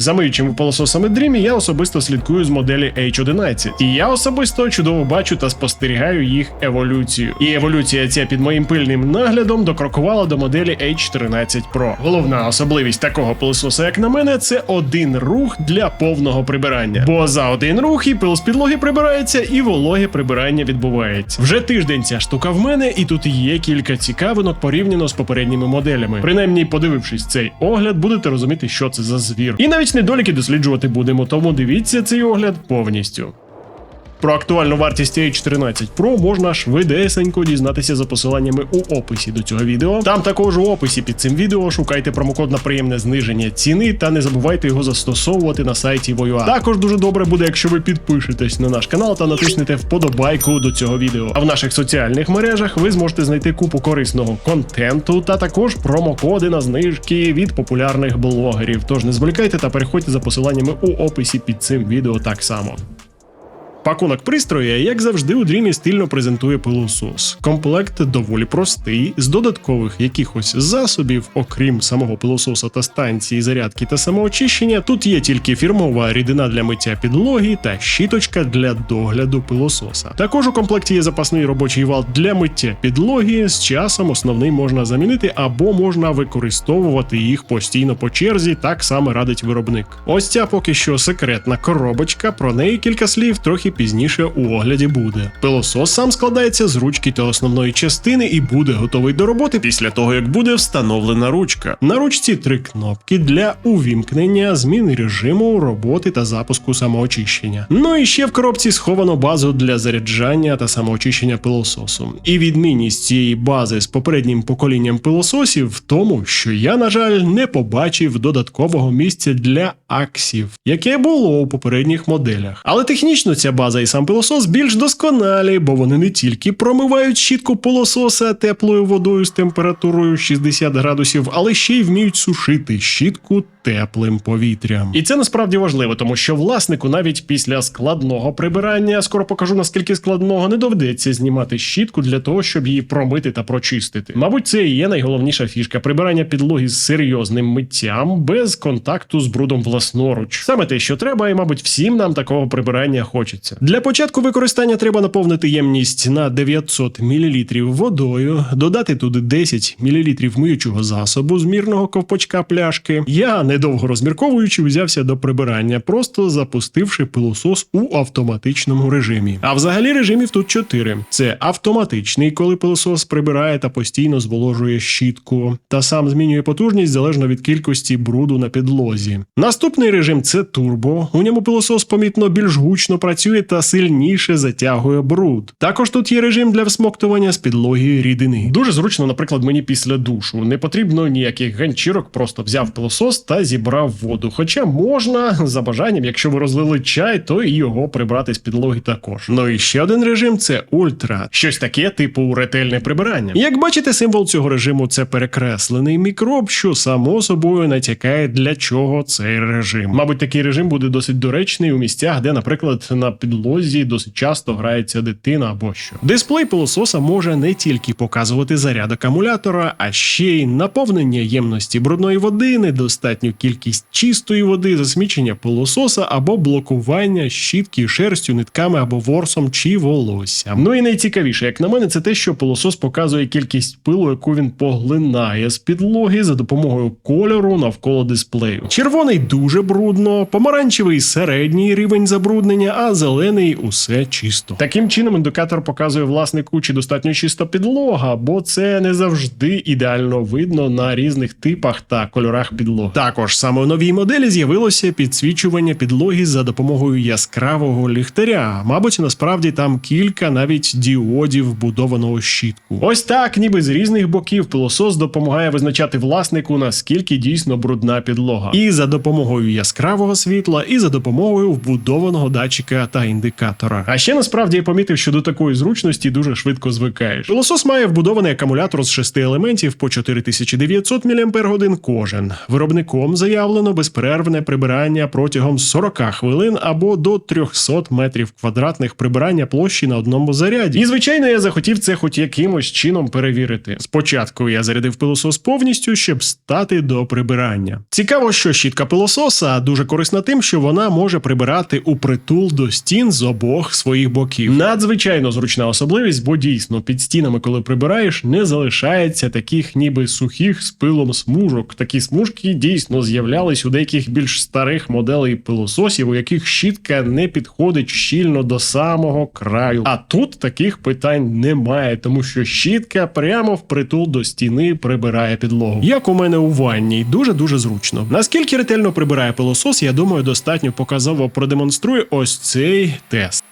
За миючими пилососами Dreamy я особисто слідкую з моделі H11. І я особисто чудово бачу та спостерігаю їх еволюцію. І еволюція ця під моїм пильним наглядом докрокувала до моделі H13 Pro. Головна особливість такого пилососа, як на мене, це один рух для повного прибирання. Бо за один рух і пил з підлоги прибирається, і вологе прибирання відбувається. Вже тиждень ця штука в мене, і тут є кілька цікавинок порівняно з попередніми моделями. Принаймні, подивившись цей огляд, будете розуміти, що це за звір. І навіть недоліки досліджувати будемо, тому дивіться цей огляд повністю. Про актуальну вартість H13 Pro можна швидесенько дізнатися за посиланнями у описі до цього відео. Там також у описі під цим відео шукайте промокод на приємне зниження ціни та не забувайте його застосовувати на сайті Voyua. Також дуже добре буде, якщо ви підпишетесь на наш канал та натиснете вподобайку до цього відео. А в наших соціальних мережах ви зможете знайти купу корисного контенту та також промокоди на знижки від популярних блогерів. Тож не зволікайте та переходьте за посиланнями у описі під цим відео так само. Пакунок пристроя, як завжди, у Dreamy стильно презентує пилосос. Комплект доволі простий, з додаткових якихось засобів, окрім самого пилососа та станції зарядки та самоочищення. Тут є тільки фірмова рідина для миття підлоги та щіточка для догляду пилососа. Також у комплекті є запасний робочий вал для миття підлоги. З часом основний можна замінити або можна використовувати їх постійно по черзі, так само радить виробник. Ось ця поки що секретна коробочка. Про неї кілька слів трохи пізніше у огляді буде. Пилосос сам складається з ручки та основної частини і буде готовий до роботи після того, як буде встановлена ручка. На ручці три кнопки для увімкнення, зміни режиму, роботи та запуску самоочищення. Ну і ще в коробці сховано базу для заряджання та самоочищення пилососу. І відмінність цієї бази з попереднім поколінням пилососів в тому, що я, на жаль, не побачив додаткового місця для аксів, яке було у попередніх моделях. Але технічно ця база і сам пилосос більш досконалі, бо вони не тільки промивають щітку пилососа теплою водою з температурою 60 градусів, але ще й вміють сушити щітку теплим повітрям. І це насправді важливо, тому що власнику навіть після складного прибирання, скоро покажу наскільки складного, не доведеться знімати щітку для того, щоб її промити та прочистити. Мабуть, це і є найголовніша фішка прибирання підлоги з серйозним миттям без контакту з брудом власноруч. Саме те, що треба, і мабуть, всім нам такого прибирання хочеться. Для початку використання треба наповнити ємність на 900 мл водою, додати туди 10 мл миючого засобу з мірного ковпачка пляшки. Я, недовго розмірковуючи, взявся до прибирання, просто запустивши пилосос у автоматичному режимі. А взагалі режимів тут чотири: це автоматичний, коли пилосос прибирає та постійно зволожує щітку, та сам змінює потужність залежно від кількості бруду на підлозі. Наступний режим це турбо. У ньому пилосос помітно більш гучно працює та сильніше затягує бруд. Також тут є режим для всмоктування з підлоги рідини. Дуже зручно, наприклад, мені після душу. Не потрібно ніяких ганчірок, просто взяв пилосос та зібрав воду. Хоча можна за бажанням, якщо ви розлили чай, то і його прибрати з підлоги також. Ну і ще один режим це ультра, щось таке, типу ретельне прибирання. Як бачите, символ цього режиму це перекреслений мікроб, що само собою натякає для чого цей режим. Мабуть, такий режим буде досить доречний у місцях, де, наприклад, на підлозі досить часто грається дитина або що. Дисплей пилососа може не тільки показувати заряд акумулятора, а ще й наповнення ємності брудної води, недостатню кількість чистої води, засмічення пилососа або блокування щітки шерстю, нитками або ворсом чи волоссям. Ну і найцікавіше, як на мене, це те, що пилосос показує кількість пилу, яку він поглинає з підлоги за допомогою кольору навколо дисплею. Червоний дуже брудно, помаранчевий середній рівень забруднення, а зелений усе чисто. Таким чином, індикатор показує власнику, чи достатньо чиста підлога, бо це не завжди ідеально видно на різних типах та кольорах підлог. Також саме у новій моделі з'явилося підсвічування підлоги за допомогою яскравого ліхтаря. Мабуть, насправді там кілька навіть діодів вбудованого в щітку. Ось так, ніби з різних боків пилосос допомагає визначати власнику наскільки дійсно брудна підлога, і за допомогою яскравого світла, і за допомогою вбудованого датчика та індикатора. А ще насправді я помітив, що до такої зручності дуже швидко звикаєш. Пилосос має вбудований акумулятор з шести елементів по 4900 мАч кожен. Виробником цілком заявлено безперервне прибирання протягом 40 хвилин або до 300 метрів квадратних прибирання площі на одному заряді. І звичайно, я захотів це хоч якимось чином перевірити. Спочатку я зарядив пилосос повністю, щоб стати до прибирання. Цікаво, що щітка пилососа дуже корисна тим, що вона може прибирати у притул до стін з обох своїх боків. Надзвичайно зручна особливість, бо дійсно під стінами, коли прибираєш, не залишається таких ніби сухих з пилом смужок. Такі смужки дійсно з'являлись у деяких більш старих моделей пилососів, у яких щітка не підходить щільно до самого краю. А тут таких питань немає, тому що щітка прямо впритул до стіни прибирає підлогу. Як у мене у ванні, дуже дуже зручно. Наскільки ретельно прибирає пилосос, я думаю, достатньо показово продемонструє ось цей тест.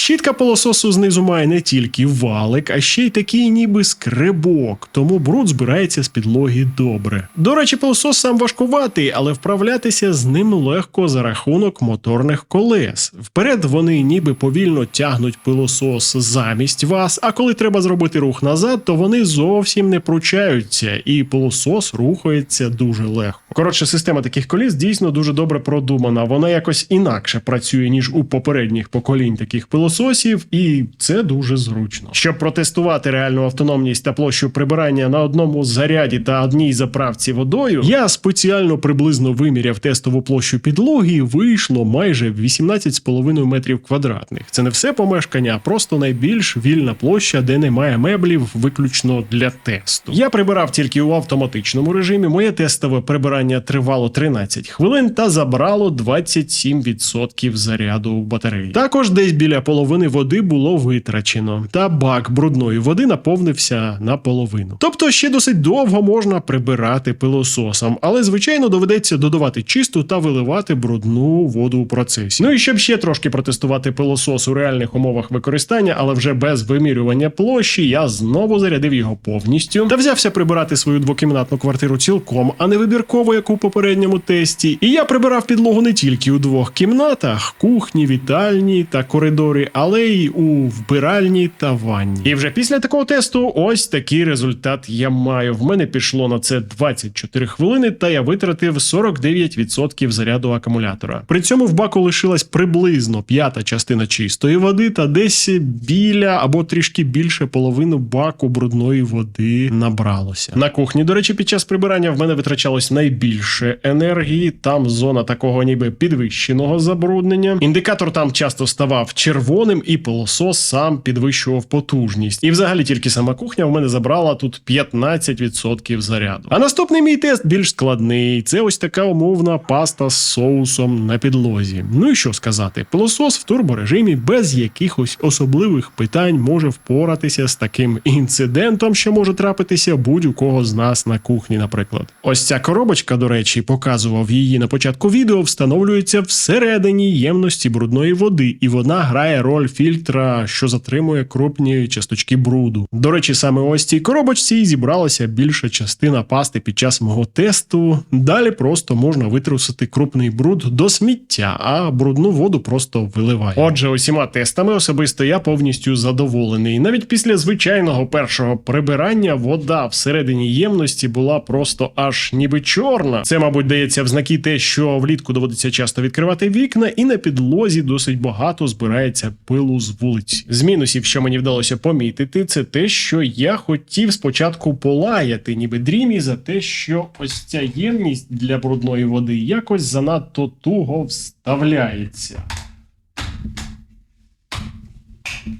Щітка пилососу знизу має не тільки валик, а ще й такий ніби скребок, тому бруд збирається з підлоги добре. До речі, пилосос сам важкуватий, але вправлятися з ним легко за рахунок моторних колес. Вперед вони ніби повільно тягнуть пилосос замість вас, а коли треба зробити рух назад, то вони зовсім не пручаються, і пилосос рухається дуже легко. Коротше, система таких коліс дійсно дуже добре продумана. Вона якось інакше працює ніж у попередніх поколінь таких пилососів, і це дуже зручно. Щоб протестувати реальну автономність та площу прибирання на одному заряді та одній заправці водою, я спеціально приблизно виміряв тестову площу підлоги. і Вийшло майже 18,5 метрів квадратних. Це не все помешкання, а просто найбільш вільна площа, де немає меблів, виключно для тесту. Я прибирав тільки у автоматичному режимі. Моє тестове прибирання тривало 13 хвилин та забрало 27% заряду батареї. Також десь біля половини води було витрачено, та бак брудної води наповнився наполовину. Тобто ще досить довго можна прибирати пилососом, але звичайно доведеться додавати чисту та виливати брудну воду у процесі. Ну і щоб ще трошки протестувати пилосос у реальних умовах використання, але вже без вимірювання площі, я знову зарядив його повністю та взявся прибирати свою двокімнатну квартиру цілком, а не вибірково, як у попередньому тесті. І я прибирав підлогу не тільки у двох кімнатах: кухні, вітальні та коридори, але й у вбиральні та ванні. І вже після такого тесту ось такий результат я маю. В мене пішло на це 24 хвилини, та я витратив 49% заряду акумулятора. При цьому в баку лишилась приблизно п'ята частина чистої води, та десь біля або трішки більше половину баку брудної води набралося. На кухні, до речі, під час прибирання в мене витрачалось найбільше енергії. Там зона такого ніби підвищеного забруднення. Індикатор там часто ставав червоним, і пилосос сам підвищував потужність. І взагалі тільки сама кухня в мене забрала тут 15% заряду. А наступний мій тест більш складний. Це ось така умовна паста з соусом на підлозі. Ну і що сказати, пилосос в турборежимі без якихось особливих питань може впоратися з таким інцидентом, що може трапитися будь-у кого з нас на кухні, наприклад. Ось ця коробочка, до речі, показував її на початку відео, встановлюється всередині ємності брудної води, і вона грає роль фільтра, що затримує крупні часточки бруду. До речі, саме ось цій коробочці зібралася більша частина пасти під час мого тесту. Далі просто можна витрусити крупний бруд до сміття, а брудну воду просто виливає. Отже, усіма тестами особисто я повністю задоволений. Навіть після звичайного першого прибирання вода всередині ємності була просто аж ніби чорна. Це, мабуть, дається в знаки те, що влітку доводиться часто відкривати вікна, і на підлозі досить багато збирається пилу з вулиці. З мінусів, що мені вдалося помітити, це те, що я хотів спочатку полаяти, ніби дрімі, за те, що ось ця ємність для брудної води якось занадто туго вставляється.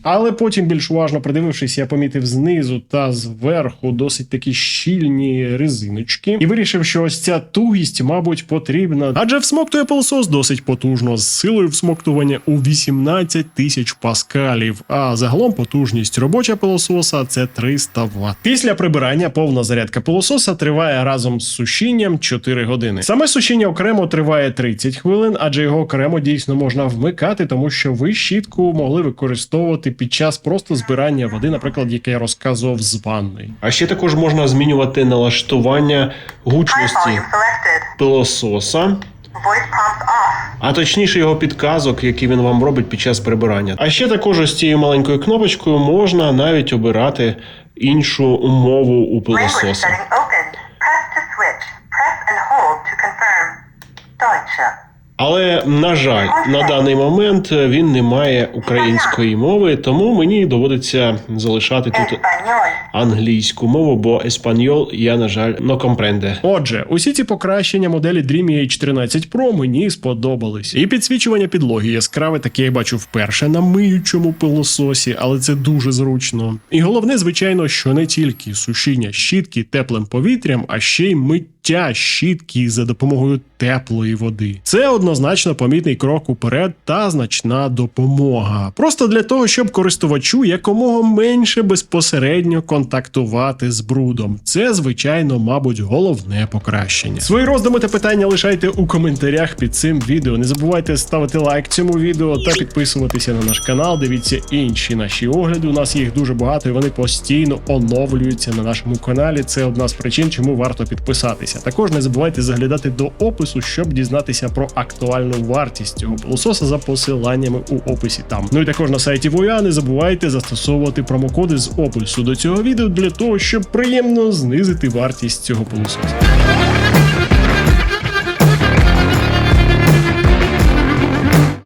Але потім більш уважно придивившись, я помітив знизу та зверху досить такі щільні резиночки, і вирішив, що ось ця тугість, мабуть, потрібна, адже всмоктує пилосос досить потужно з силою всмоктування у 18 тисяч паскалів. А загалом потужність робоча пилососа це 300 Вт. Після прибирання повна зарядка пилососа триває разом з сушінням 4 години. Саме сушіння окремо триває 30 хвилин, адже його окремо дійсно можна вмикати, тому що ви щітку могли використовувати під час просто збирання води, наприклад, яке я розказував з ванної. А ще також можна змінювати налаштування гучності пилососа. А точніше його підказок, які він вам робить під час прибирання. А ще також ось цією маленькою кнопочкою можна навіть обирати іншу мову у Language пилососа. Але на жаль, на даний момент він не має української мови, тому мені доводиться залишати тут. Англійську мову, бо еспаньол я, на жаль, не компренде. Отже, усі ці покращення моделі Dreamy H13 Pro мені сподобались. І підсвічування підлоги яскраве, таке я бачу вперше на миючому пилососі, але це дуже зручно. І головне, звичайно, що не тільки сушіння щітки теплим повітрям, а ще й миття щітки за допомогою теплої води. Це однозначно помітний крок уперед та значна допомога. Просто для того, щоб користувачу якомога менше безпосередньо контактувати з брудом. Це, звичайно, мабуть, головне покращення. Свої роздуми та питання лишайте у коментарях під цим відео. Не забувайте ставити лайк цьому відео та підписуватися на наш канал. Дивіться інші наші огляди. У нас їх дуже багато, і вони постійно оновлюються на нашому каналі. Це одна з причин, чому варто підписатися. Також не забувайте заглядати до опису, щоб дізнатися про актуальну вартість цього пилососа за посиланнями у описі там. Ну і також на сайті Воя не забувайте застосовувати промокоди з опису до цього відео для того, щоб приємно знизити вартість цього пилососа.